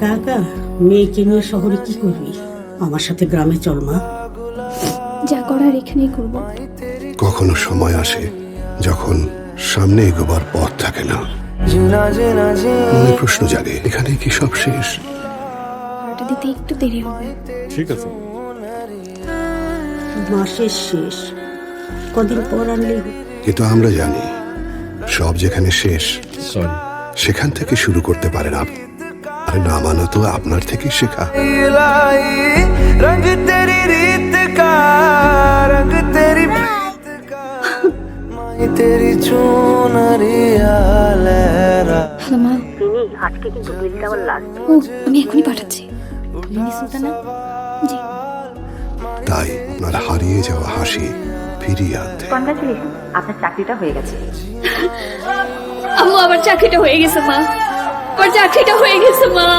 একা একা মেয়েকে নিয়ে শহরে কি করবি? আমার সাথে গ্রামে চল মা। যা করার এখানেই করব। কখনো সময় আসে যখন সামনে এগোবার পথ থাকে না। মনে প্রশ্ন জাগে এখানে কি সব শেষ? ভাড়াটা দিতে একটু দেরি হবে। ঠিক আছে। মাসের শেষ কদিন পর আনলে? কিন্তু আমরা জানি সব যেখানে শেষ সেখান থেকে শুরু করতে পারেন আপনি আর নামানো তো আপনার থেকে শেখা। পাঠাচ্ছি। তাই আপনার হারিয়ে যাওয়া হাসি ফিরিয়ে আনতে। আপনার চাকরিটা হয়ে গেছে। আম্মু আমার চাকরিটা হয়ে গেছে মা। আমার চাকরিটা হয়ে গেছে মা।